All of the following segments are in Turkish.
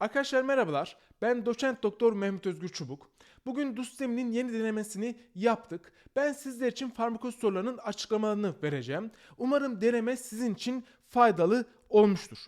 Arkadaşlar merhabalar. Ben doçent doktor Mehmet Özgür Çubuk. Bugün DUSTEM'in yeni denemesini yaptık. Ben sizler için farmakoloji sorularının açıklamalarını vereceğim. Umarım deneme sizin için faydalı olmuştur.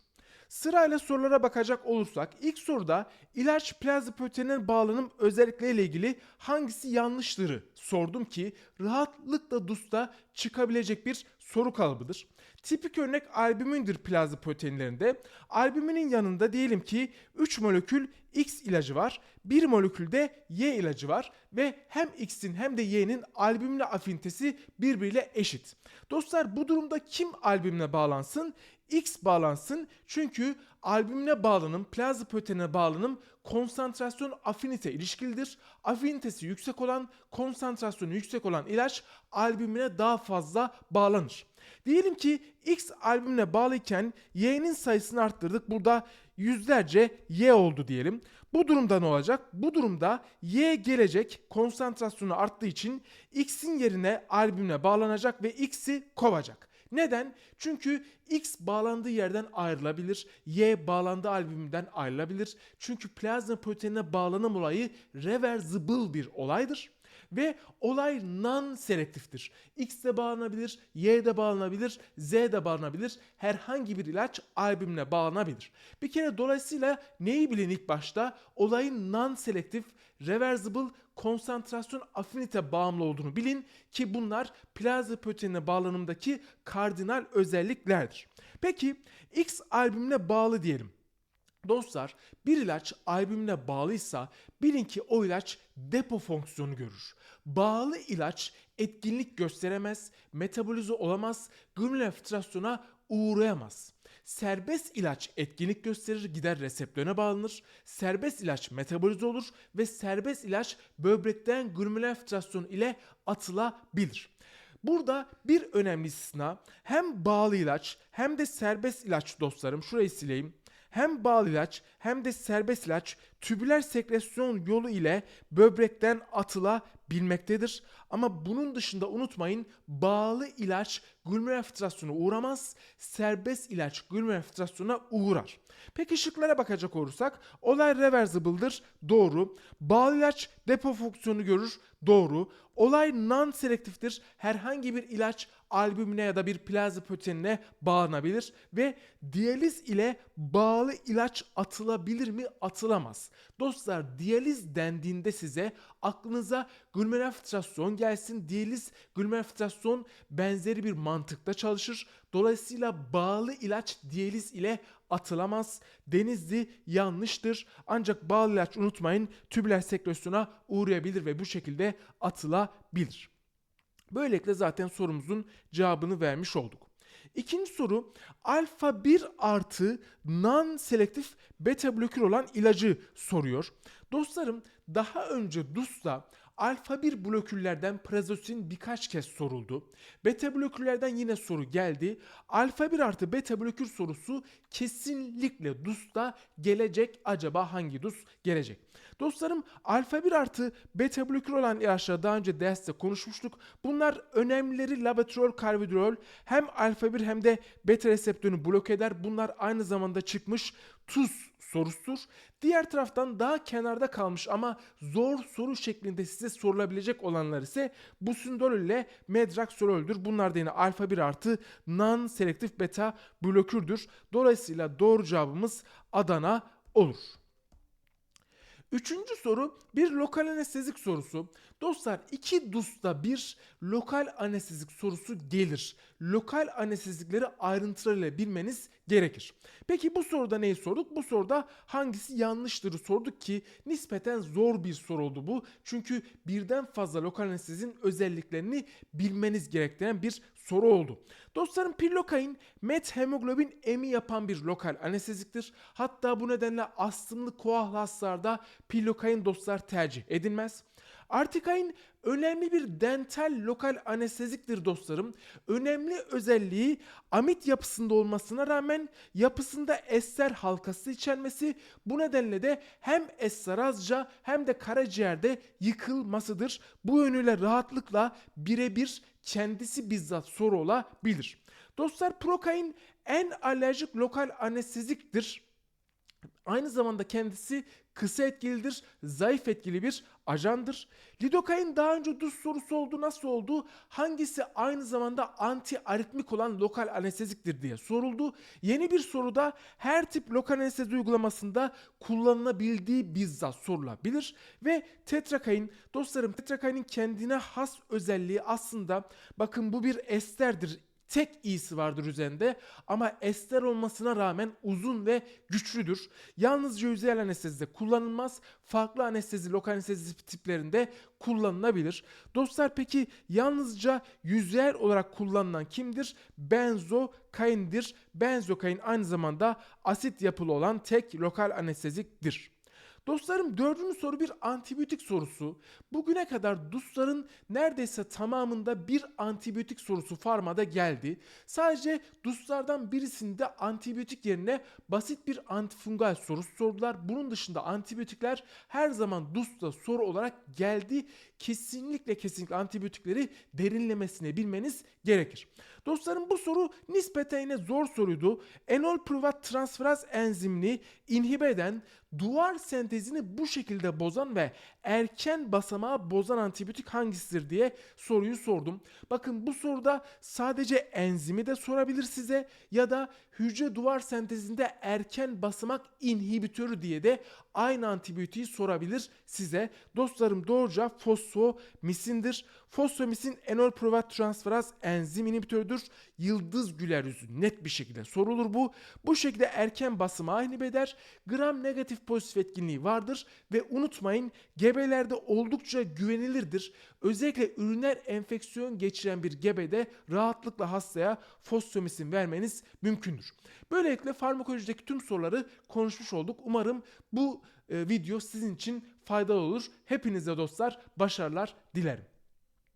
Sırayla sorulara bakacak olursak ilk soruda ilaç plazma proteinine bağlanım özellikleriyle ilgili hangisi yanlıştırı sordum ki rahatlıkla DUS'ta çıkabilecek bir soru kalıbıdır. Tipik örnek albümindir plazma proteinlerinde. Albüminin yanında diyelim ki 3 molekül X ilacı var. 1 molekülde Y ilacı var ve hem X'in hem de Y'nin albümle afinitesi birbiriyle eşit. Dostlar bu durumda kim albümle bağlansın? X bağlansın çünkü albümle bağlanım, plazma proteinine bağlanım konsantrasyon afinite ilişkilidir. Afinitesi yüksek olan, konsantrasyonu yüksek olan ilaç albümüne daha fazla bağlanır. Diyelim ki X albümüne bağlıyken Y'nin sayısını arttırdık. Burada yüzlerce Y oldu diyelim. Bu durumda ne olacak? Bu durumda Y gelecek konsantrasyonu arttığı için X'in yerine albümüne bağlanacak ve X'i kovacak. Neden? Çünkü X bağlandığı yerden ayrılabilir. Y bağlandığı albümünden ayrılabilir. Çünkü plazma proteinine bağlanım olayı reversible bir olaydır. Ve olay non-selektiftir. X de bağlanabilir, Y de bağlanabilir, Z de bağlanabilir. Herhangi bir ilaç albümüne bağlanabilir. Bir kere dolayısıyla neyi bilin ilk başta? Olayın non-selektif, reversible, konsantrasyon afinite bağımlı olduğunu bilin ki bunlar plazma proteinine bağlanımdaki kardinal özelliklerdir. Peki X albümüne bağlı diyelim. Dostlar bir ilaç albümüne bağlıysa bilin ki o ilaç depo fonksiyonu görür. Bağlı ilaç etkinlik gösteremez, metabolize olamaz, glomüler filtrasyona uğrayamaz. Serbest ilaç etkinlik gösterir, gider reseptörüne bağlanır. Serbest ilaç metabolize olur ve serbest ilaç böbrekten glomüler filtrasyon ile atılabilir. Burada bir önemli istisna hem bağlı ilaç hem de serbest ilaç dostlarım şurayı sileyim hem bağlı ilaç hem de serbest ilaç tübüler sekresyon yolu ile böbrekten atılabilmektedir. Ama bunun dışında unutmayın bağlı ilaç glomüler filtrasyona uğramaz, serbest ilaç glomüler filtrasyona uğrar. Peki şıklara bakacak olursak olay reversible'dır. Doğru. Bağlı ilaç depo fonksiyonu görür. Doğru. Olay non-selektiftir. Herhangi bir ilaç albümüne ya da bir plazma proteinine bağlanabilir ve diyaliz ile bağlı ilaç atılabilir mi? Atılamaz. Dostlar diyaliz dendiğinde size aklınıza glomüler filtrasyon gelsin. Diyaliz glomüler filtrasyon benzeri bir mantıkta çalışır. Dolayısıyla bağlı ilaç diyaliz ile atılamaz. Denizli yanlıştır. Ancak bağlı ilaç unutmayın tübüler sekresyona uğrayabilir ve bu şekilde atılabilir. Böylelikle zaten sorumuzun cevabını vermiş olduk. İkinci soru alfa 1 artı non-selektif beta blokür olan ilacı soruyor. Dostlarım daha önce DUS'ta alfa 1 blokürlerden prazosin birkaç kez soruldu. Beta blokürlerden yine soru geldi. Alfa 1 artı beta blokür sorusu kesinlikle DUS'ta gelecek. Acaba hangi DUS gelecek? Dostlarım alfa 1 artı beta blokür olan ilaçları daha önce derste konuşmuştuk. Bunlar önemlileri labetrol, karvidrol hem alfa 1 hem de beta reseptörünü bloke eder. Bunlar aynı zamanda çıkmış tuz sorusudur. Diğer taraftan daha kenarda kalmış ama zor soru şeklinde size sorulabilecek olanlar ise busindol ile medraksolöldür. Bunlar da yine alfa 1 artı non-selektif beta blokürdür. Dolayısıyla doğru cevabımız Adana olur. Üçüncü soru bir lokal anestezik sorusu. Dostlar iki DUS'ta bir lokal anestezik sorusu gelir. Lokal anestezikleri ayrıntılarıyla bilmeniz gerekir. Peki bu soruda neyi sorduk? Bu soruda hangisi yanlıştır sorduk ki nispeten zor bir soru oldu bu. Çünkü birden fazla lokal anestezinin özelliklerini bilmeniz gerektiren bir soru oldu. Dostlarım pirlokain methemoglobin emi yapan bir lokal anesteziktir. Hatta bu nedenle astımlı koahlı hastalarda pirlokain dostlar tercih edilmez. Artikain önemli bir dental lokal anesteziktir dostlarım. Önemli özelliği amit yapısında olmasına rağmen yapısında ester halkası içermesi. Bu nedenle de hem esterazca hem de karaciğerde yıkılmasıdır. Bu yönüyle rahatlıkla birebir kendisi bizzat soru olabilir. Dostlar prokain en alerjik lokal anesteziktir. Aynı zamanda kendisi kısa etkilidir, zayıf etkili bir ajandır. Lidokain daha önce DUS sorusu oldu. Nasıl oldu? Hangisi aynı zamanda anti aritmik olan lokal anesteziktir diye soruldu. Yeni bir soruda her tip lokal anestezi uygulamasında kullanılabildiği bizzat sorulabilir. Ve tetrakain, dostlarım tetrakainin kendine has özelliği aslında bakın bu bir esterdir tek iyisi vardır üzerinde ama ester olmasına rağmen uzun ve güçlüdür. Yalnızca yüzeyel anestezide kullanılmaz. Farklı anestezi, lokal anestezi tiplerinde kullanılabilir. Dostlar peki yalnızca yüzeyel olarak kullanılan kimdir? Benzokaindir. Benzokain aynı zamanda asit yapılı olan tek lokal anesteziktir. Dostlarım dördüncü soru bir antibiyotik sorusu. Bugüne kadar DUS'ların neredeyse tamamında bir antibiyotik sorusu farmada geldi. Sadece DUS'lardan birisinde antibiyotik yerine basit bir antifungal sorusu sordular. Bunun dışında antibiyotikler her zaman DUS'ta soru olarak geldi. Kesinlikle kesinlikle antibiyotikleri derinlemesine bilmeniz gerekir. Dostlarım bu soru nispeten zor soruydu. Enol privat transferaz enzimini inhibe eden duvar sentezini bu şekilde bozan ve erken basamağı bozan antibiyotik hangisidir diye soruyu sordum. Bakın bu soruda sadece enzimi de sorabilir size ya da hücre duvar sentezinde erken basamak inhibitörü diye de aynı antibiyotiği sorabilir size. Dostlarım doğruca fosfomisindir. Fosfomisin enol privat transferaz enzim inhibitörüdür. Yıldız güler yüzü net bir şekilde sorulur bu. Bu şekilde erken basıma inhibe eder. Gram negatif pozitif etkinliği vardır ve unutmayın gebelerde oldukça güvenilirdir. Özellikle üriner enfeksiyon geçiren bir gebede rahatlıkla hastaya fosfomisin vermeniz mümkündür. Böylelikle farmakolojideki tüm soruları konuşmuş olduk. Umarım bu e, video sizin için faydalı olur. Hepinize dostlar başarılar dilerim.